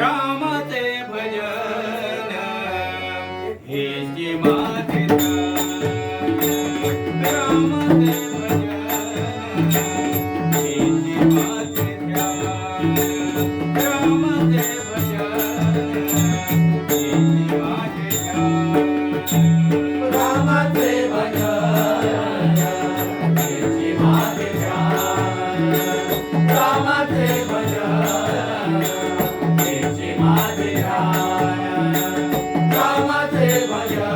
Rama Vaya.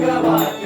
Bhagavad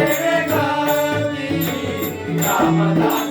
Ramadan.